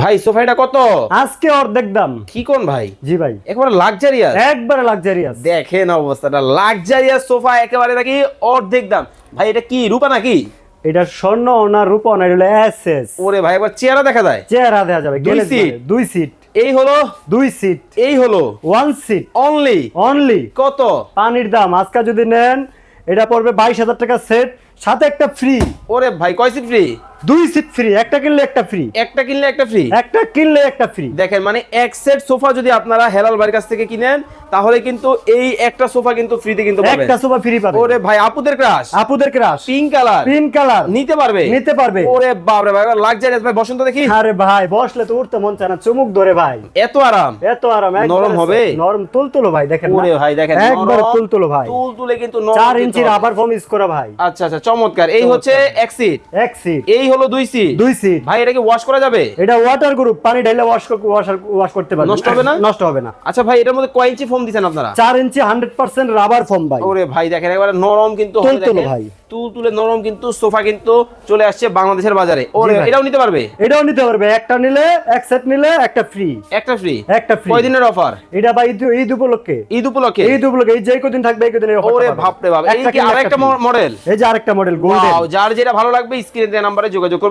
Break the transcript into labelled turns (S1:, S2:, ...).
S1: ভাই সোফাটা কত?
S2: আজকে অর্ধেক দাম।
S1: কি কোন ভাই?
S2: জি ভাই।
S1: একেবারে লাক্সারিয়াস
S2: একবারে লাক্সারিয়াস
S1: দেখেন অবস্থাটা লাক্সারিয়াস সোফা একেবারে নাকি অর্ধেক দাম। ভাই এটা কি রূপা নাকি?
S2: এটা স্বর্ণ না রূপা না এটা এসএস
S1: ওরে ভাই একবার চেহারা দেখা যায়।
S2: চেহারা দেখা যাবে
S1: দুই
S2: গেলে দুই সিট
S1: এই হলো?
S2: দুই সিট
S1: এই হলো?
S2: ওয়ান সিট
S1: অনলি
S2: অনলি
S1: কত?
S2: পানির দাম আজকে যদি নেন এটা পড়বে বাইশ হাজার টাকা সেট সাথে একটা ফ্রি
S1: ওরে ভাই কয় সিট ফ্রি
S2: দুই সিট ফ্রি একটা কিনলে একটা ফ্রি
S1: একটা কিনলে একটা ফ্রি
S2: একটা কিনলে একটা ফ্রি
S1: দেখেন মানে এক সেট সোফা যদি আপনারা হেলাল বাড়ির কাছ থেকে কিনেন তাহলে কিন্তু এই একটা সোফা কিন্তু ফ্রিতে কিন্তু পাবেন।
S2: একটা সোফা ফ্রি পাবে
S1: ওরে ভাই আপুদের ক্রাশ
S2: আপুদের crush
S1: pink colour
S2: pink colour
S1: নিতে পারবে?
S2: নিতে পারবে।
S1: ওরে বাপরে ভাই লাক্সারিয়াস ভাই বসন্ত দেখি।
S2: আরে ভাই বসলে তো উঠতে মন চায় না চুমুক ধরে ভাই।
S1: এত আরাম।
S2: এত আরাম
S1: নরম হবে?
S2: নরম তুলতুলো ভাই দেখেন
S1: ওরে ভাই দেখেন
S2: একবার তুলতুলো ভাই।
S1: তুলতুলে কিন্তু নরম
S2: চার
S1: কিন্তু
S2: ইঞ্চির আবার ফর্ম ইউজ করা ভাই।
S1: আচ্ছা আচ্ছা চমৎকার। এই হচ্ছে এক সিট
S2: এক সিট
S1: এই হলো দুই সিট
S2: দুই সিট
S1: ভাই এটা কি ওয়াশ করা যাবে?
S2: এটা ওয়াটার গ্রুপ পানি ঢাইলে ওয়াশ ওয়াশ করতে পারবে
S1: নষ্ট হবে না?
S2: নষ্ট হবে না।
S1: আচ্ছা ভাই এটার মধ্যে কয় ইঞ্চি ফোম দিচ্ছেন আপনারা?
S2: চার inch hundred percent rubber foam ভাই।
S1: ওরে ভাই দেখেন একেবারে নরম কিন্তু হবে দেখেন।
S2: ভাই।
S1: তুলতুলে নরম কিন্তু সোফা কিন্তু চলে আসছে বাংলাদেশের বাজারে। এটাও নিতে পারবে?
S2: এটাও নিতে পারবে। একটা নিলে এক সেট নিলে একটা ফ্রি
S1: একটা ফ্রি
S2: একটা ফ্রি
S1: কয়দিনের অফার
S2: এটা বা ঈদ ঈদ উপলক্ষে।
S1: ঈদ উপলক্ষে?
S2: ঈদ উপলক্ষে। এই যে কদিন থাকবে এই কদিন
S1: ওরে ভাবতে বাপ। এই কি আরেকটা মডেল
S2: এই যে আরেকটা মডেল গোল্ডেন
S1: যার যেটা ভালো লাগবে স্ক্রিনে দেওয়া নাম্বারে যোগাযোগ করবে।